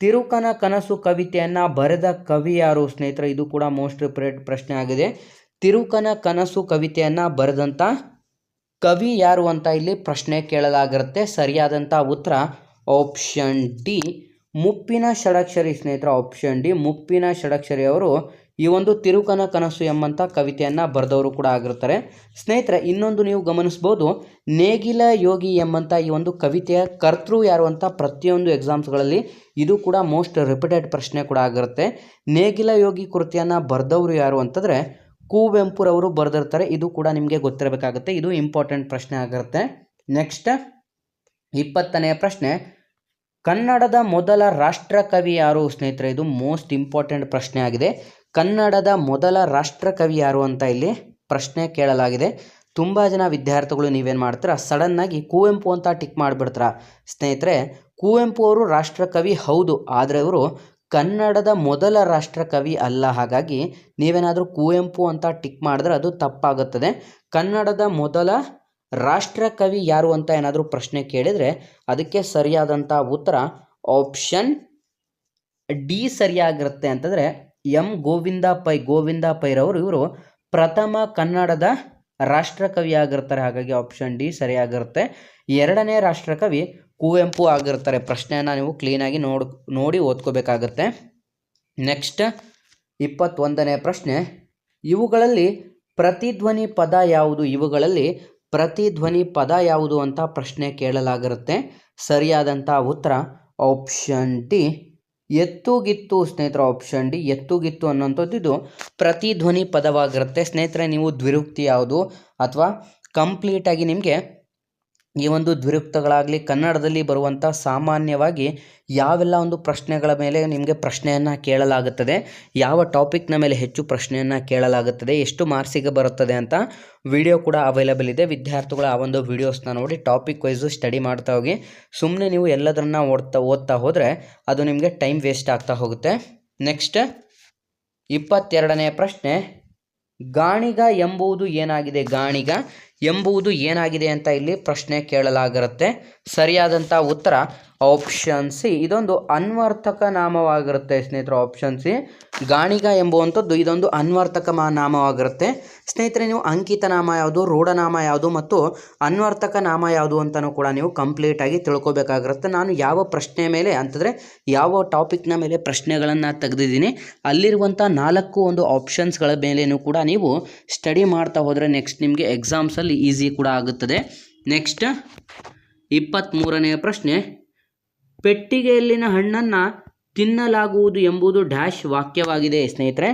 ತಿರುಕನ ಕನಸು ಕವಿತೆಯನ್ನು ಬರೆದ ಕವಿ ಯಾರು ಸ್ನೇಹಿತರೆ? ಇದು ಕೂಡ ಮೋಸ್ಟ್ ರಿಪ್ರೇಟ್ ಪ್ರಶ್ನೆ ಆಗಿದೆ. ತಿರುಕನ ಕನಸು ಕವಿತೆಯನ್ನು ಬರೆದಂಥ ಕವಿ ಯಾರು ಅಂತ ಇಲ್ಲಿ ಪ್ರಶ್ನೆ ಕೇಳಲಾಗಿರುತ್ತೆ. ಸರಿಯಾದಂಥ ಉತ್ತರ ಆಪ್ಷನ್ ಡಿ ಮುಪ್ಪಿನ ಷಡಕ್ಷರಿ ಸ್ನೇಹಿತರ ಆಪ್ಷನ್ ಡಿ ಮುಪ್ಪಿನ ಷಡಕ್ಷರಿ ಅವರು ಈ ಒಂದು ತಿರುಕನ ಕನಸು ಎಂಬಂಥ ಕವಿತೆಯನ್ನು ಬರೆದವರು ಕೂಡ ಆಗಿರ್ತಾರೆ ಸ್ನೇಹಿತರೆ, ಇನ್ನೊಂದು ನೀವು ಗಮನಿಸ್ಬೋದು, ನೇಗಿಲ ಯೋಗಿ ಎಂಬಂಥ ಈ ಒಂದು ಕವಿತೆಯ ಕರ್ತೃ ಯಾರು ಅಂತ ಪ್ರತಿಯೊಂದು ಎಕ್ಸಾಮ್ಸ್ಗಳಲ್ಲಿ ಇದು ಕೂಡ ಮೋಸ್ಟ್ ರಿಪೀಟೆಡ್ ಪ್ರಶ್ನೆ ಕೂಡ ಆಗಿರುತ್ತೆ. ನೇಗಿಲ ಯೋಗಿ ಕೃತಿಯನ್ನು ಬರೆದವರು ಯಾರು ಅಂತಂದರೆ ಕುವೆಂಪುರವರು ಬರೆದಿರ್ತಾರೆ. ಇದು ಕೂಡ ನಿಮಗೆ ಗೊತ್ತಿರಬೇಕಾಗುತ್ತೆ. ಇದು ಇಂಪಾರ್ಟೆಂಟ್ ಪ್ರಶ್ನೆ ಆಗಿರುತ್ತೆ. ನೆಕ್ಸ್ಟ್ ಇಪ್ಪತ್ತನೆಯ ಪ್ರಶ್ನೆ. ಕನ್ನಡದ ಮೊದಲ ರಾಷ್ಟ್ರಕವಿ ಯಾರು ಸ್ನೇಹಿತರೆ? ಇದು ಮೋಸ್ಟ್ ಇಂಪಾರ್ಟೆಂಟ್ ಪ್ರಶ್ನೆ ಆಗಿದೆ. ಕನ್ನಡದ ಮೊದಲ ರಾಷ್ಟ್ರಕವಿ ಯಾರು ಅಂತ ಇಲ್ಲಿ ಪ್ರಶ್ನೆ ಕೇಳಲಾಗಿದೆ. ತುಂಬ ಜನ ವಿದ್ಯಾರ್ಥಿಗಳು ನೀವೇನು ಮಾಡ್ತೀರಾ? ಸಡನ್ನಾಗಿ ಕುವೆಂಪು ಅಂತ ಟಿಕ್ ಮಾಡಿಬಿಡ್ತೀರ. ಸ್ನೇಹಿತರೆ, ಕುವೆಂಪು ಅವರು ರಾಷ್ಟ್ರಕವಿ ಹೌದು, ಆದರೆ ಅವರು ಕನ್ನಡದ ಮೊದಲ ರಾಷ್ಟ್ರಕವಿ ಅಲ್ಲ. ಹಾಗಾಗಿ ನೀವೇನಾದರೂ ಕುವೆಂಪು ಅಂತ ಟಿಕ್ ಮಾಡಿದ್ರೆ ಅದು ತಪ್ಪಾಗುತ್ತದೆ. ಕನ್ನಡದ ಮೊದಲ ರಾಷ್ಟ್ರಕವಿ ಯಾರು ಅಂತ ಏನಾದರೂ ಪ್ರಶ್ನೆ ಕೇಳಿದರೆ ಅದಕ್ಕೆ ಸರಿಯಾದಂಥ ಉತ್ತರ ಆಪ್ಷನ್ ಡಿ ಸರಿಯಾಗಿರುತ್ತೆ ಅಂತಂದರೆ ಎಂ ಗೋವಿಂದ ಪೈ, ಗೋವಿಂದ ಪೈರವರು ಇವರು ಪ್ರಥಮ ಕನ್ನಡದ ರಾಷ್ಟ್ರಕವಿ ಆಗಿರ್ತಾರೆ. ಹಾಗಾಗಿ ಆಪ್ಷನ್ ಡಿ ಸರಿಯಾಗಿರುತ್ತೆ. ಎರಡನೇ ರಾಷ್ಟ್ರಕವಿ ಕುವೆಂಪು ಆಗಿರ್ತಾರೆ. ಪ್ರಶ್ನೆಯನ್ನು ನೀವು ಕ್ಲೀನಾಗಿ ನೋಡ್, ನೋಡಿ ಓದ್ಕೋಬೇಕಾಗತ್ತೆ. ನೆಕ್ಸ್ಟ್ ಇಪ್ಪತ್ತೊಂದನೇ ಪ್ರಶ್ನೆ. ಇವುಗಳಲ್ಲಿ ಪ್ರತಿಧ್ವನಿ ಪದ ಯಾವುದು? ಇವುಗಳಲ್ಲಿ ಪ್ರತಿಧ್ವನಿ ಪದ ಯಾವುದು ಅಂತ ಪ್ರಶ್ನೆ ಕೇಳಲಾಗಿರುತ್ತೆ. ಸರಿಯಾದಂಥ ಉತ್ತರ ಆಪ್ಷನ್ ಡಿ ಎತ್ತುಗಿತ್ತು ಸ್ನೇಹಿತರ ಆಪ್ಷನ್ ಡಿ ಎತ್ತುಗಿತ್ತು ಅನ್ನೋಂಥದ್ದು ಇದು ಪ್ರತಿಧ್ವನಿ ಪದವಾಗಿರುತ್ತೆ. ಸ್ನೇಹಿತರೆ, ನೀವು ದ್ವಿರುಕ್ತಿ ಯಾವುದು ಅಥವಾ ಕಂಪ್ಲೀಟಾಗಿ ನಿಮಗೆ ಈ ಒಂದು ದ್ವಿರುಕ್ತಗಳಾಗಲಿ ಕನ್ನಡದಲ್ಲಿ ಬರುವಂಥ ಸಾಮಾನ್ಯವಾಗಿ ಯಾವೆಲ್ಲ ಒಂದು ಪ್ರಶ್ನೆಗಳ ಮೇಲೆ ನಿಮಗೆ ಪ್ರಶ್ನೆಯನ್ನು ಕೇಳಲಾಗುತ್ತದೆ, ಯಾವ ಟಾಪಿಕ್ನ ಮೇಲೆ ಹೆಚ್ಚು ಪ್ರಶ್ನೆಯನ್ನು ಕೇಳಲಾಗುತ್ತದೆ, ಎಷ್ಟು ಮಾರ್ಕ್ಸಿಗೆ ಬರುತ್ತದೆ ಅಂತ ವಿಡಿಯೋ ಕೂಡ ಅವೈಲಬಲ್ ಇದೆ. ವಿದ್ಯಾರ್ಥಿಗಳು ಆ ಒಂದು ವಿಡಿಯೋಸ್ನ ನೋಡಿ ಟಾಪಿಕ್ ವೈಸು ಸ್ಟಡಿ ಮಾಡ್ತಾ ಹೋಗಿ ಸುಮ್ಮನೆ ನೀವು ಎಲ್ಲದನ್ನ ಓದ್ತಾ ಓದ್ತಾ ಹೋದರೆ ಅದು ನಿಮಗೆ ಟೈಮ್ ವೇಸ್ಟ್ ಆಗ್ತಾ ಹೋಗುತ್ತೆ. ನೆಕ್ಸ್ಟ್ ಇಪ್ಪತ್ತೆರಡನೇ ಪ್ರಶ್ನೆ, ಗಾಣಿಗ ಎಂಬುದು ಏನಾಗಿದೆ? ಗಾಣಿಗ ಎಂಬುದು ಏನಾಗಿದೆ ಅಂತ ಇಲ್ಲಿ ಪ್ರಶ್ನೆ ಕೇಳಲಾಗಿರುತ್ತೆ. ಸರಿಯಾದಂಥ ಉತ್ತರ ಆಪ್ಷನ್ ಸಿ ಇದೊಂದು ಅನ್ವರ್ಥಕ ನಾಮವಾಗಿರುತ್ತೆ ಸ್ನೇಹಿತರೆ ಆಪ್ಷನ್ ಸಿ ಗಾಣಿಗ ಎಂಬುವಂಥದ್ದು ಇದೊಂದು ಅನ್ವರ್ಥಕ ನಾಮವಾಗಿರುತ್ತೆ. ಸ್ನೇಹಿತರೆ, ನೀವು ಅಂಕಿತ ನಾಮ ಯಾವುದು ರೂಢನಾಮ ಯಾವುದು ಮತ್ತು ಅನ್ವರ್ಥಕ ನಾಮ ಯಾವುದು ಅಂತಲೂ ಕೂಡ ನೀವು ಕಂಪ್ಲೀಟಾಗಿ ತಿಳ್ಕೊಬೇಕಾಗಿರುತ್ತೆ. ನಾನು ಯಾವ ಪ್ರಶ್ನೆ ಮೇಲೆ ಅಂತಂದರೆ ಯಾವ ಟಾಪಿಕ್ನ ಮೇಲೆ ಪ್ರಶ್ನೆಗಳನ್ನು ತೆಗೆದಿದ್ದೀನಿ, ಅಲ್ಲಿರುವಂಥ ನಾಲ್ಕು ಒಂದು ಆಪ್ಷನ್ಸ್ಗಳ ಮೇಲೇನೂ ಕೂಡ ನೀವು ಸ್ಟಡಿ ಮಾಡ್ತಾ ಹೋದರೆ ನೆಕ್ಸ್ಟ್ ನಿಮಗೆ ಎಕ್ಸಾಮ್ಸಲ್ಲಿ ಈಸಿ ಕೂಡ ಆಗುತ್ತದೆ. ನೆಕ್ಸ್ಟ್ ಇಪ್ಪತ್ತ್ಮೂರನೆಯ ಪ್ರಶ್ನೆ. ಪೆಟ್ಟಿಗೆಯಲ್ಲಿನ ಹಣ್ಣನ್ನು ತಿನ್ನಲಾಗುವುದು ಎಂಬುದು ಡ್ಯಾಶ್ ವಾಕ್ಯವಾಗಿದೆ ಸ್ನೇಹಿತರೆ.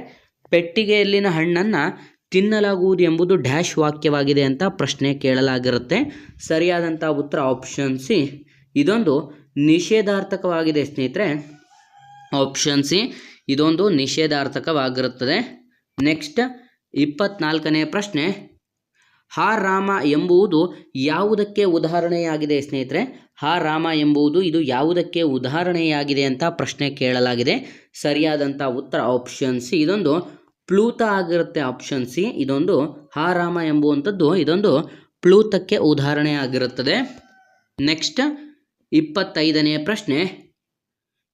ಪೆಟ್ಟಿಗೆಯಲ್ಲಿನ ಹಣ್ಣನ್ನು ತಿನ್ನಲಾಗುವುದು ಎಂಬುದು ಡ್ಯಾಶ್ ವಾಕ್ಯವಾಗಿದೆ ಅಂತ ಪ್ರಶ್ನೆ ಕೇಳಲಾಗಿರುತ್ತೆ. ಸರಿಯಾದಂಥ ಉತ್ತರ ಆಪ್ಷನ್ ಸಿ. ಇದೊಂದು ನಿಷೇಧಾರ್ಥಕವಾಗಿದೆ ಸ್ನೇಹಿತರೆ. ಆಪ್ಷನ್ ಸಿ, ಇದೊಂದು ನಿಷೇಧಾರ್ಥಕವಾಗಿರುತ್ತದೆ. ನೆಕ್ಸ್ಟ್, ಇಪ್ಪತ್ನಾಲ್ಕನೇ ಪ್ರಶ್ನೆ. ಹಾ ರಾಮ ಎಂಬುವುದು ಯಾವುದಕ್ಕೆ ಉದಾಹರಣೆಯಾಗಿದೆ ಸ್ನೇಹಿತರೆ? ಹಾ ರಾಮ ಎಂಬುದು ಇದು ಯಾವುದಕ್ಕೆ ಉದಾಹರಣೆಯಾಗಿದೆ ಅಂತ ಪ್ರಶ್ನೆ ಕೇಳಲಾಗಿದೆ. ಸರಿಯಾದಂಥ ಉತ್ತರ ಆಪ್ಷನ್ ಸಿ. ಇದೊಂದು ಪ್ಲೂತ ಆಗಿರುತ್ತೆ ಆಪ್ಷನ್ ಸಿ. ಇದೊಂದು ಹಾ ರಾಮ ಎಂಬುವಂಥದ್ದು ಇದೊಂದು ಪ್ಲೂತಕ್ಕೆ ಉದಾಹರಣೆ ಆಗಿರುತ್ತದೆ. ನೆಕ್ಸ್ಟ್ ಇಪ್ಪತ್ತೈದನೆಯ ಪ್ರಶ್ನೆ.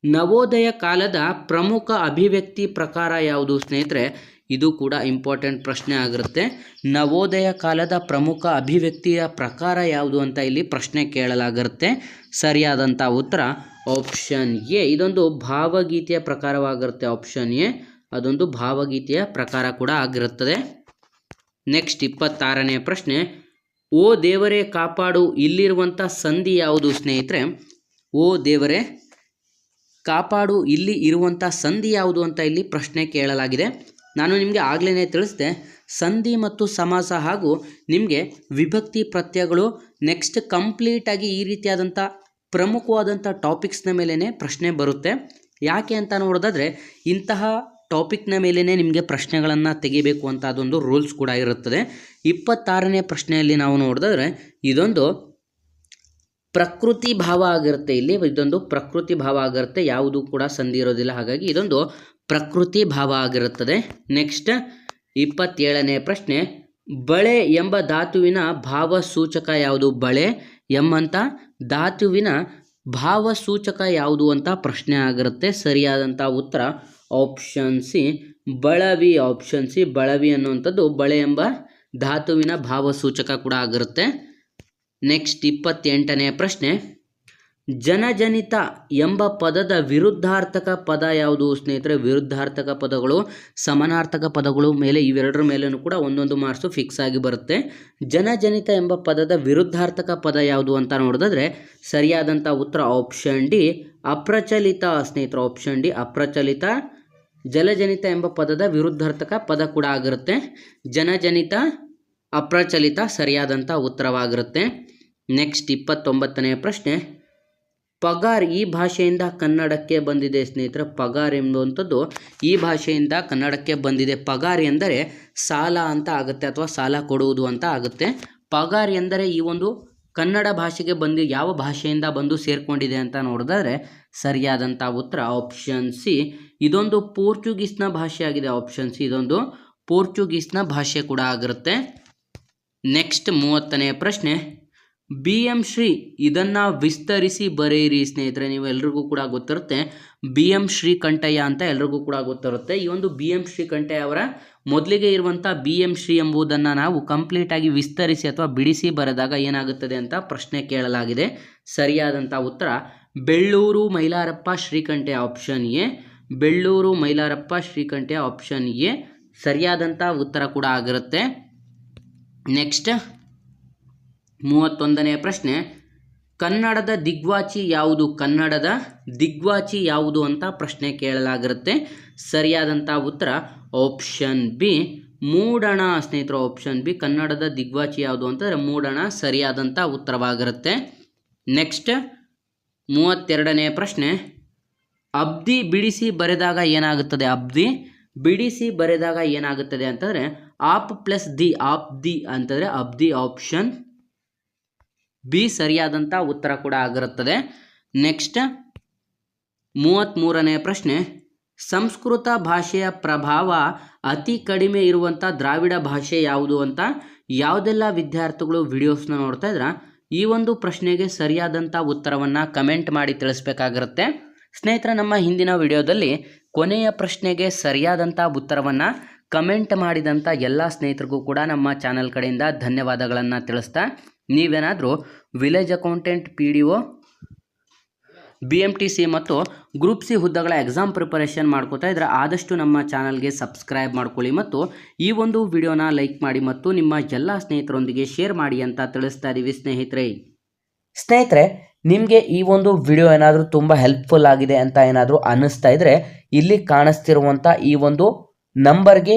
ನವೋದಯ ಕಾಲದ ಪ್ರಮುಖ ಅಭಿವ್ಯಕ್ತಿ ಪ್ರಕಾರ ಯಾವುದು ಸ್ನೇಹಿತರೆ? ಇದು ಕೂಡ ಇಂಪಾರ್ಟೆಂಟ್ ಪ್ರಶ್ನೆ ಆಗಿರುತ್ತೆ. ನವೋದಯ ಕಾಲದ ಪ್ರಮುಖ ಅಭಿವ್ಯಕ್ತಿಯ ಪ್ರಕಾರ ಯಾವುದು ಅಂತ ಇಲ್ಲಿ ಪ್ರಶ್ನೆ ಕೇಳಲಾಗಿರುತ್ತೆ. ಸರಿಯಾದಂಥ ಉತ್ತರ ಆಪ್ಷನ್ ಎ ಇದೊಂದು ಭಾವಗೀತೆಯ ಪ್ರಕಾರವಾಗಿರುತ್ತೆ ಆಪ್ಷನ್ ಎ ಅದೊಂದು ಭಾವಗೀತೆಯ ಪ್ರಕಾರ ಕೂಡ ಆಗಿರುತ್ತದೆ. ನೆಕ್ಸ್ಟ್ ಇಪ್ಪತ್ತಾರನೇ ಪ್ರಶ್ನೆ. ಓ ದೇವರೇ ಕಾಪಾಡು ಇಲ್ಲಿರುವಂಥ ಸಂಧಿ ಯಾವುದು ಸ್ನೇಹಿತರೆ? ಓ ದೇವರೇ ಕಾಪಾಡು, ಇಲ್ಲಿ ಇರುವಂಥ ಸಂಧಿ ಯಾವುದು ಅಂತ ಇಲ್ಲಿ ಪ್ರಶ್ನೆ ಕೇಳಲಾಗಿದೆ. ನಾನು ನಿಮಗೆ ಆಗಲೇ ತಿಳಿಸಿದೆ. ಸಂಧಿ ಮತ್ತು ಸಮಾಸ ಹಾಗೂ ನಿಮಗೆ ವಿಭಕ್ತಿ ಪ್ರತ್ಯಯಗಳು ನೆಕ್ಸ್ಟ್ ಕಂಪ್ಲೀಟಾಗಿ ಈ ರೀತಿಯಾದಂಥ ಪ್ರಮುಖವಾದಂಥ ಟಾಪಿಕ್ಸ್ನ ಮೇಲೇ ಪ್ರಶ್ನೆ ಬರುತ್ತೆ. ಯಾಕೆ ಅಂತ ನೋಡೋದಾದರೆ ಇಂತಹ ಟಾಪಿಕ್ನ ಮೇಲೇ ನಿಮಗೆ ಪ್ರಶ್ನೆಗಳನ್ನು ತೆಗಿಬೇಕು ಅಂತ ಅದೊಂದು ರೂಲ್ಸ್ ಕೂಡ ಇರುತ್ತದೆ. ಇಪ್ಪತ್ತಾರನೇ ಪ್ರಶ್ನೆಯಲ್ಲಿ ನಾವು ನೋಡಿದ್ರೆ ಇದೊಂದು ಪ್ರಕೃತಿ ಭಾವ ಆಗಿರುತ್ತೆ ಇಲ್ಲಿ. ಇದೊಂದು ಪ್ರಕೃತಿ ಭಾವ ಆಗಿರುತ್ತೆ. ಯಾವುದು ಕೂಡ ಸಂಧಿ ಇರೋದಿಲ್ಲ. ಹಾಗಾಗಿ ಇದೊಂದು ಪ್ರಕೃತಿ ಭಾವ ಆಗಿರುತ್ತದೆ. ನೆಕ್ಸ್ಟ್ ಇಪ್ಪತ್ತೇಳನೇ ಪ್ರಶ್ನೆ, ಬಳೆ ಎಂಬ ಧಾತುವಿನ ಭಾವಸೂಚಕ ಯಾವುದು? ಬಳೆ ಎಂಬಂಥ ಧಾತುವಿನ ಭಾವಸೂಚಕ ಯಾವುದು ಅಂತ ಪ್ರಶ್ನೆ ಆಗಿರುತ್ತೆ. ಸರಿಯಾದಂಥ ಉತ್ತರ ಆಪ್ಷನ್ ಸಿ, ಬಳವಿ. ಆಪ್ಷನ್ ಸಿ, ಬಳವಿ ಅನ್ನುವಂಥದ್ದು ಬಳೆ ಎಂಬ ಧಾತುವಿನ ಭಾವಸೂಚಕ ಕೂಡ ಆಗಿರುತ್ತೆ. ನೆಕ್ಸ್ಟ್ ಇಪ್ಪತ್ತೆಂಟನೇ ಪ್ರಶ್ನೆ ಜನಜನಿತ ಎಂಬ ಪದದ ವಿರುದ್ಧಾರ್ಥಕ ಪದ ಯಾವುದು ಸ್ನೇಹಿತರೆ? ವಿರುದ್ಧಾರ್ಥಕ ಪದಗಳು, ಸಮಾನಾರ್ಥಕ ಪದಗಳು ಮೇಲೆ ಇವೆರಡರ ಮೇಲೂ ಕೂಡ ಒಂದೊಂದು ಮಾರ್ಕ್ಸು ಫಿಕ್ಸ್ ಆಗಿ ಬರುತ್ತೆ. ಜನಜನಿತ ಎಂಬ ಪದದ ವಿರುದ್ಧಾರ್ಥಕ ಪದ ಯಾವುದು ಅಂತ ನೋಡಿದ್ರೆ ಸರಿಯಾದಂಥ ಉತ್ತರ ಆಪ್ಷನ್ ಡಿ, ಅಪ್ರಚಲಿತ ಸ್ನೇಹಿತರ. Option D, ಅಪ್ರಚಲಿತ. ಜಲಜನಿತ ಎಂಬ ಪದದ ವಿರುದ್ಧಾರ್ಥಕ ಪದ ಕೂಡ ಆಗಿರುತ್ತೆ. ಜನಜನಿತ, ಅಪ್ರಚಲಿತ ಸರಿಯಾದಂಥ ಉತ್ತರವಾಗಿರುತ್ತೆ. ನೆಕ್ಸ್ಟ್ ಇಪ್ಪತ್ತೊಂಬತ್ತನೆಯ ಪ್ರಶ್ನೆ. ಪಗಾರ್ ಈ ಭಾಷೆಯಿಂದ ಕನ್ನಡಕ್ಕೆ ಬಂದಿದೆ ಸ್ನೇಹಿತರೆ. ಪಗಾರ್ ಎಂಬುವಂಥದ್ದು ಈ ಭಾಷೆಯಿಂದ ಕನ್ನಡಕ್ಕೆ ಬಂದಿದೆ. ಪಗಾರ್ ಎಂದರೆ ಸಾಲ ಅಂತ ಆಗುತ್ತೆ ಅಥವಾ ಸಾಲ ಕೊಡುವುದು ಅಂತ ಆಗುತ್ತೆ. ಪಗಾರ್ ಎಂದರೆ ಈ ಒಂದು ಕನ್ನಡ ಭಾಷೆಗೆ ಬಂದು ಯಾವ ಭಾಷೆಯಿಂದ ಬಂದು ಸೇರಿಕೊಂಡಿದೆ ಅಂತ ನೋಡಿದ್ರೆ ಸರಿಯಾದಂಥ ಉತ್ತರ ಆಪ್ಷನ್ ಸಿ ಇದೊಂದು ಪೋರ್ಚುಗೀಸ್ನ ಭಾಷೆಯಾಗಿದೆ ಆಪ್ಷನ್ ಸಿ ಇದೊಂದು ಪೋರ್ಚುಗೀಸ್ನ ಭಾಷೆ ಕೂಡ ಆಗಿರುತ್ತೆ. ನೆಕ್ಸ್ಟ್ ಮೂವತ್ತನೆಯ ಪ್ರಶ್ನೆ. ಬಿ ಎಂ ಶ್ರೀ, ಇದನ್ನು ವಿಸ್ತರಿಸಿ ಬರೆಯಿರಿ ಸ್ನೇಹಿತರೆ ನೀವು ಎಲ್ರಿಗೂ ಕೂಡ ಗೊತ್ತಿರುತ್ತೆ. ಬಿ ಎಂ ಶ್ರೀಕಂಠಯ್ಯ ಅಂತ ಎಲ್ರಿಗೂ ಕೂಡ ಗೊತ್ತಿರುತ್ತೆ. ಈ ಒಂದು ಬಿ ಎಂ ಶ್ರೀಕಂಠಯ್ಯ ಅವರ ಮೊದಲಿಗೆ ಇರುವಂಥ ಬಿ ಎಂ ಶ್ರೀ ಎಂಬುದನ್ನು ನಾವು ಕಂಪ್ಲೀಟಾಗಿ ವಿಸ್ತರಿಸಿ ಅಥವಾ ಬಿಡಿಸಿ ಬರೆದಾಗ ಏನಾಗುತ್ತದೆ ಅಂತ ಪ್ರಶ್ನೆ ಕೇಳಲಾಗಿದೆ. ಸರಿಯಾದಂಥ ಉತ್ತರ, Belluru Mailarappa Srikantaiah option A, Belluru Mailarappa Srikantaiah option A ಸರಿಯಾದಂಥ ಉತ್ತರ ಕೂಡ ಆಗಿರುತ್ತೆ. ನೆಕ್ಸ್ಟ್ ಮೂವತ್ತೊಂದನೆಯ ಪ್ರಶ್ನೆ, ಕನ್ನಡದ ದಿಗ್ವಾಚಿ ಯಾವುದು? ಕನ್ನಡದ ದಿಗ್ವಾಚಿ ಯಾವುದು ಅಂತ ಪ್ರಶ್ನೆ ಕೇಳಲಾಗಿರುತ್ತೆ. ಸರಿಯಾದಂಥ ಉತ್ತರ ಆಪ್ಷನ್ ಬಿ. ಮೂಡಣ ಸ್ನೇಹಿತರು, ಆಪ್ಷನ್ ಬಿ, ಕನ್ನಡದ ದಿಗ್ವಾಚಿ ಯಾವುದು ಅಂತಂದರೆ ಮೂಡಣ ಸರಿಯಾದಂಥ ಉತ್ತರವಾಗಿರುತ್ತೆ. ನೆಕ್ಸ್ಟ್ ಮೂವತ್ತೆರಡನೆಯ ಪ್ರಶ್ನೆ, ಅಬ್ದಿ ಬಿಡಿಸಿ ಬರೆದಾಗ ಏನಾಗುತ್ತದೆ? ಅಬ್ದಿ ಬಿಡಿಸಿ ಬರೆದಾಗ ಏನಾಗುತ್ತದೆ ಅಂತಂದರೆ, ಆಪ್ ಪ್ಲಸ್ ದಿ, ಆಪ್ ದಿ ಅಂತಂದರೆ ಅಬ್ದಿ ಆಪ್ಷನ್ ಬಿ ಸರಿಯಾದಂಥ ಉತ್ತರ ಕೂಡ ಆಗಿರುತ್ತದೆ. ನೆಕ್ಸ್ಟ್ ಮೂವತ್ತ್ಮೂರನೇ ಪ್ರಶ್ನೆ. ಸಂಸ್ಕೃತ ಭಾಷೆಯ ಪ್ರಭಾವ ಅತಿ ಕಡಿಮೆ ಇರುವಂಥ ದ್ರಾವಿಡ ಭಾಷೆ ಯಾವುದು ಅಂತ ಯಾವುದೆಲ್ಲ ವಿದ್ಯಾರ್ಥಿಗಳು ವಿಡಿಯೋಸ್ನ ನೋಡ್ತಾ ಇದ್ರ? ಈ ಒಂದು ಪ್ರಶ್ನೆಗೆ ಸರಿಯಾದಂಥ ಉತ್ತರವನ್ನು ಕಮೆಂಟ್ ಮಾಡಿ ತಿಳಿಸ್ಬೇಕಾಗಿರುತ್ತೆ. ಸ್ನೇಹಿತರ, ನಮ್ಮ ಹಿಂದಿನ ವಿಡಿಯೋದಲ್ಲಿ ಕೊನೆಯ ಪ್ರಶ್ನೆಗೆ ಸರಿಯಾದಂಥ ಉತ್ತರವನ್ನು ಕಮೆಂಟ್ ಮಾಡಿದಂಥ ಎಲ್ಲ ಸ್ನೇಹಿತರಿಗೂ ಕೂಡ ನಮ್ಮ ಚಾನಲ್ ಕಡೆಯಿಂದ ಧನ್ಯವಾದಗಳನ್ನು ತಿಳಿಸ್ತಾ ನೀವೇನಾದರೂ village accountant, P D O, B M T C ಮತ್ತು ಗ್ರೂಪ್ ಸಿ ಹುದ್ದೆಗಳ ಎಕ್ಸಾಮ್ ಪ್ರಿಪರೇಷನ್ ಮಾಡ್ಕೋತಾ ಇದ್ರೆ ಆದಷ್ಟು ನಮ್ಮ ಚಾನಲ್ಗೆ ಸಬ್ಸ್ಕ್ರೈಬ್ ಮಾಡ್ಕೊಳ್ಳಿ ಮತ್ತು ಈ ಒಂದು ವಿಡಿಯೋನ ಲೈಕ್ ಮಾಡಿ ಮತ್ತು ನಿಮ್ಮ ಎಲ್ಲ ಸ್ನೇಹಿತರೊಂದಿಗೆ ಶೇರ್ ಮಾಡಿ ಅಂತ ತಿಳಿಸ್ತಾ ಇದ್ದೀವಿ ಸ್ನೇಹಿತರೆ. ಸ್ನೇಹಿತರೆ, ನಿಮಗೆ ಈ ಒಂದು ವಿಡಿಯೋ ಏನಾದರೂ ತುಂಬ ಹೆಲ್ಪ್ಫುಲ್ ಆಗಿದೆ ಅಂತ ಏನಾದರೂ ಅನ್ನಿಸ್ತಾ ಇದ್ದರೆ ಇಲ್ಲಿ ಕಾಣಿಸ್ತಿರುವಂಥ ಈ ಒಂದು ನಂಬರ್ಗೆ